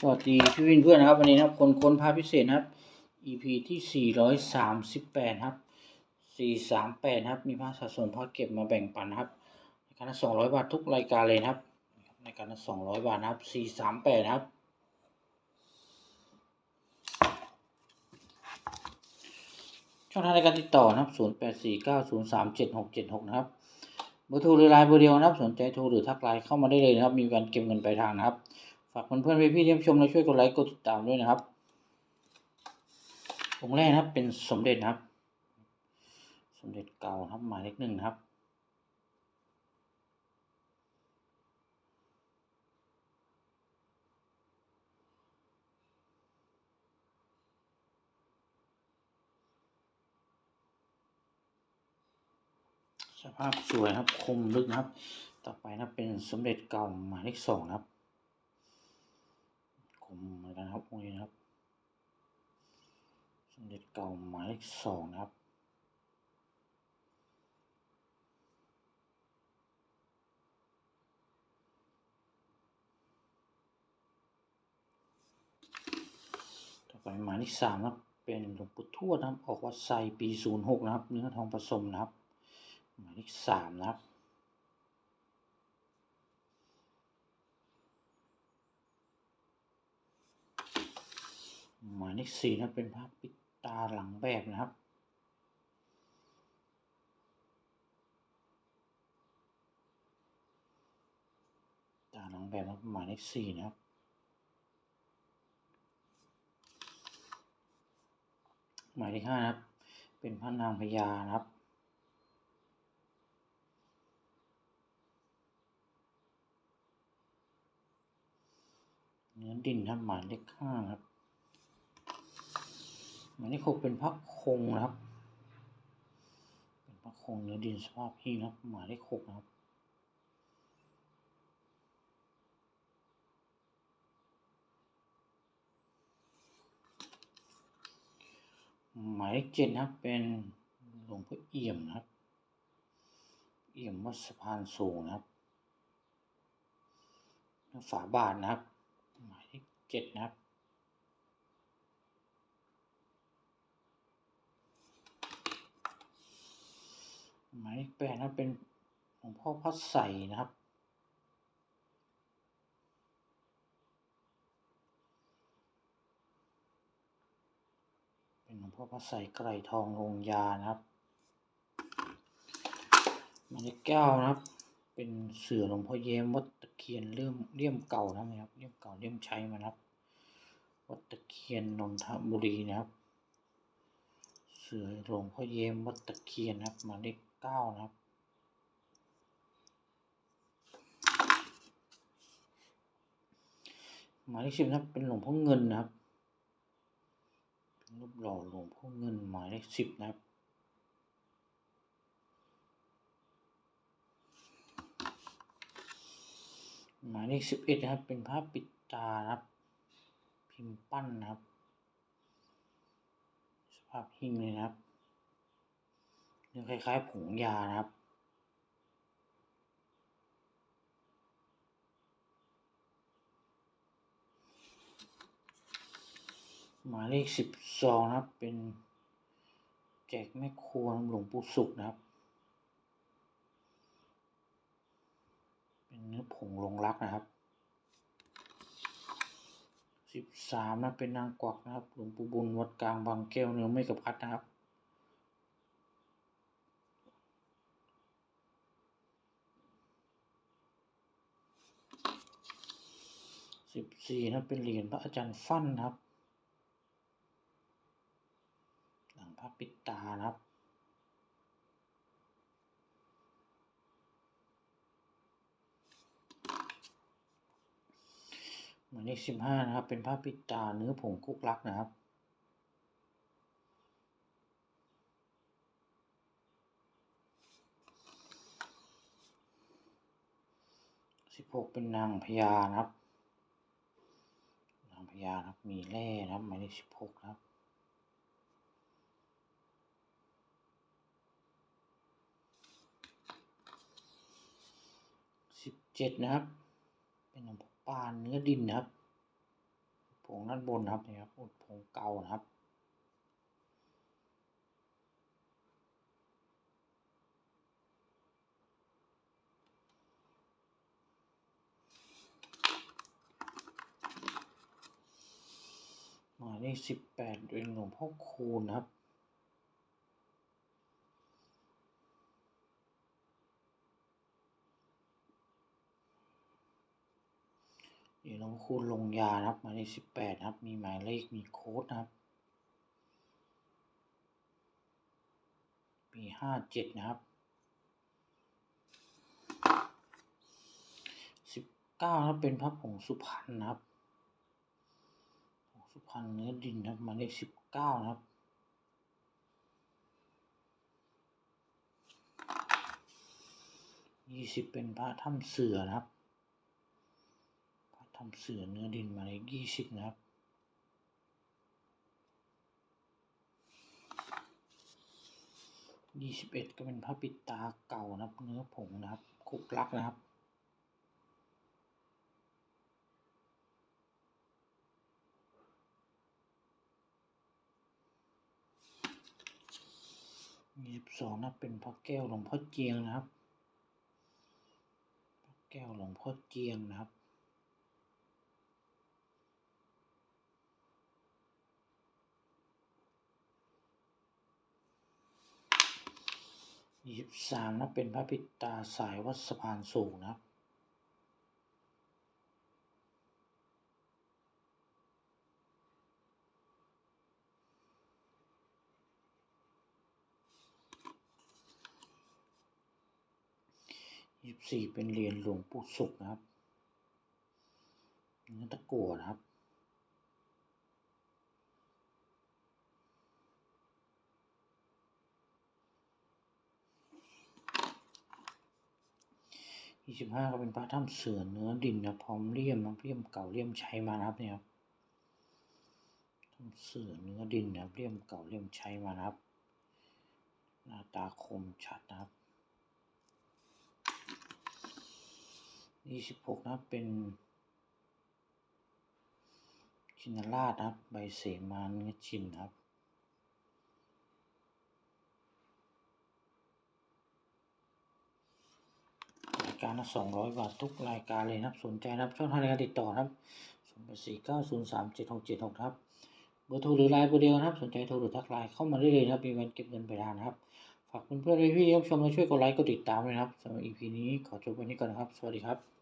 สวัสดีพี่วินเพื่อนนะครับ วันนี้นะครับคนค้นพาพิเศษนะครับ EP ที่ 438 ครับ 438 ครับ มีพระสะสมพระเก็บมาแบ่งปันนะครับในการละ200 บาททุกรายการเลยนะครับ ในการละ200 บาทนะครับ 438 ครับ ช่องทางในการติดต่อนะครับ 0849037676 นะครับเบอร์โทรหรือไลน์เบอร์เดียวนะครับ สนใจโทรหรือทักไลน์เข้ามาได้เลยนะครับ มีการเก็บเงินปลายทางนะครับากเพื่อนๆพี่ๆที่รับชมและช่วยกดไลค์กดติดตามด้วยนะครับองค์แรกนะครับเป็นสมเด็จนะครับ สมเด็จเก่าครับหมายเลขหนึ่งนะครับสภาพสวยครับคมลึกนะครับ ต่อไปนะเป็นสมเด็จเก่าหมายเลขสองนะครับ คมเหมือนกันครับองค์นี้นะครับสมเด็จเก่าหมายเลขสองนะครับต่อไปหมายเลขสามนะครับ เป็นหลวงปู่ทวดนะครับ ออกวัดไซปีศูนย์หกนะครับ เนื้อทองผสมนะครับ หมายเลขสามนะครับ หมายเลขสี่นะเป็นภาพปิดตาหลังแบบนะครับ ตาหลังแบบนะหมายเลขสี่นะครับหมายเลขห้านะครับ เป็นพระนางพญานะครับ เนื้อดินครับหมายเลขห้าครับ หมายเลขหกเป็นพระคงนะครับ เป็นพระคงเนื้อดินสภาพหิ้งนะครับ หมายเลขหกนะครับหมายเลขเจ็ดนะครับ เป็นหลวงพ่อเอี่ยมนะครับ เอี่ยมวัดสะพานสูงนะครับฝาบาทนะครับ หมายเลขเจ็ดนะครับ มายเลขแปดนะเป็นหลวงพ่อพัดใสนะครับ เป็นหลวงพ่อพระใสไกรทองลงยานะครับมายเลขเก้านะครับ เป็นเสือหลวงพ่อเย้มวัดตะเคียนเลื่อมเลี่ยมเก่านะครับเลี่ยมเก่าเลี่ยมใช้มานะครับวัดตะเคียนนนทบุรีนะครับ เสือหลวงพ่อเย้มวัดตะเคียนนะครับหมายเลข เก้านะครับ หมายเลขสิบนะครับเป็นหลวงพ่อเงินนะครับรูปหล่อหลวงพ่อเงินหมายเลขสิบนะครับหมายเลขสิบเอ็ดนะครับ เป็นภาพปิดตานะครับ พิมพ์ปั้นนะครับ สภาพหิ้งเลยนะครับ คล้ายๆผงยานะครับ หมายเลขสิบสองนะครับ เป็นแจกแม่ครัวหลวงปู่สุขนะครับ เป็นเนื้อผงลงรักนะครับสิบสามนะเป็นนางกวักนะครับหลวงปู่บุญวัดกลางบางแก้วเนื้อไม่กับพัดนะครับ สิบสี่นะเป็นเหรียญพระอาจารย์ฟั่นครับ หลังพระปิดตานะครับหมายเลขสิบห้านะครับ เป็นผ้าปิดตาเนื้อผงคุกลักนะครับสิบหกเป็นนางพญานะครับ ยางครับมีแร่นะครับหมายเลขสิบหกครับสิบเจ็ดนะครับ เป็นหลวงพ่อปานเนื้อดินนะครับผงด้านบนครับนี่ครับอุดผงเก่านะครับายเลขสิบแปดเป็นหลวงพ่อคูณนะครับ เดี๋ยวหลวงพ่อคูณลงยานะครับหมายเลขสิบแปดครับ มีหมายเลขมีโค้ดนะครับ ปีห้าเจ็ดนะครับสิบเก้านะครับเป็นพระผงสุพรรณนะครับ สุพรรณเนื้อดินครับหมายเลขสิบเก้านะครับยี่สิบเป็นพระถ้ำเสือนะครับ พระถ้ำเสือเนื้อดินหมายเลขยี่สิบนะครับยี่สิบเอ็ดก็เป็นพระปิดตาเก่านะครับ เนื้อผงนะครับคุกลักนะครับ ยี่สิบสองนะเป็นพระแก้วหลวงพ่อเจียงนะครับพระแก้วหลวงพ่อเจียงนะครับยี่สิบสามนะเป็นพระปิตาสายวัดสะพานสูงนะครับ ยี่สิบสี่เป็นเหรียญหลวงปู่ศุกร์นะครับเนื้อตะกั่วนะครับยี่สิบห้าก็เป็นพระถ้ำเสือเนื้อดินนะพร้อมเลี่ยมนะเลี่ยมเก่าเลี่ยมใช้มานะครับเนี่ยครับถ้ำเสือเนื้อดินนะเลี่ยมเก่าเลี่ยมใช้มานะครับ หน้าตาคมชัดนะครับ ยี่สิบหกนะครับเป็นชินราชนะครับ ใบเสมาเนื้อชินครับรายการละสองร้อยบาททุกรายการเลยนะครับ สนใจนะครับ ช่องทางในการติดต่อนะครับศูนย์แปดสี่เก้าศูนย์สามเจ็ดหกเจ็ดหกครับเบอร์โทรหรือไลน์เบอร์เดียวนะครับ สนใจโทรหรือทักไลน์เข้ามาได้เลยนะครับมีวันเก็บเงินไปทานะครับ ฝากเพื่อนๆพี่ๆรับชมและช่วยกดไลค์กดติดตามด้วยนะครับสำหรับ EP นี้ขอจบไว้นี้ก่อนนะครับ สวัสดีครับ